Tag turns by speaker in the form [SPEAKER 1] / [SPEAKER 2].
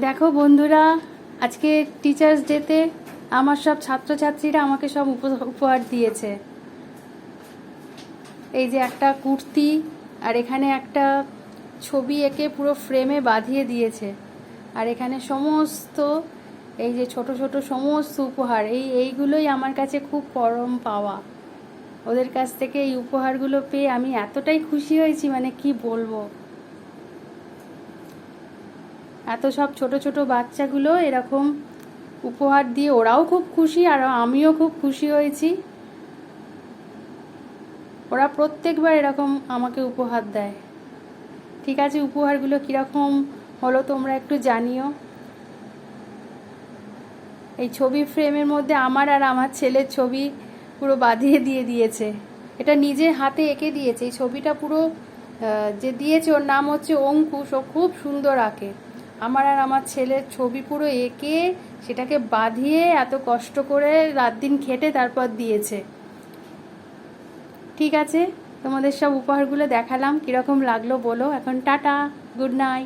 [SPEAKER 1] দেখো বন্ধুরা, আজকে টিচার্স ডেতে আমার সব ছাত্রছাত্রীরা আমাকে সব উপ- উপহার দিয়েছে। এই যে একটা কুর্তি আর এখানে একটা ছবি এঁকে পুরো ফ্রেমে বাঁধিয়ে দিয়েছে। আর এখানে সমস্ত, এই যে ছোট ছোট সমস্ত উপহার, এই, এইগুলোই আমার কাছে খুব পরম পাওয়া। ওদের কাছ থেকে এই উপহারগুলো পেয়ে আমি এতটাই খুশি হয়েছি মানে কি বলব? এত সব ছোট ছোট বাচ্চাগুলো এরকম উপহার দিয়ে ওরাও খুব খুশি আর আমিও খুব খুশি হয়েছি। ওরা প্রত্যেকবার এরকম আমাকে উপহার দেয়। ঠিক আছে, উপহারগুলো কীরকম হলো তোমরা একটু জানিও। এই ছবি ফ্রেমের মধ্যে আমার আর আমার ছেলের ছবি পুরো বাঁধিয়ে দিয়ে দিয়েছে। এটা নিজে হাতে এঁকে দিয়েছে। এই ছবিটা পুরো যে দিয়েছে ওর নাম হচ্ছে অঙ্কুশ। ও খুব সুন্দর আঁকে। আমার আর আমার ছেলের ছবি পুরো এঁকে সেটাকে বাঁধিয়ে এত কষ্ট করে রাত দিন খেটে তারপর দিয়েছে। ঠিক আছে, তোমাদের সব উপহারগুলো দেখালাম, কীরকম লাগল বলো। এখন টাটা, গুড নাইট।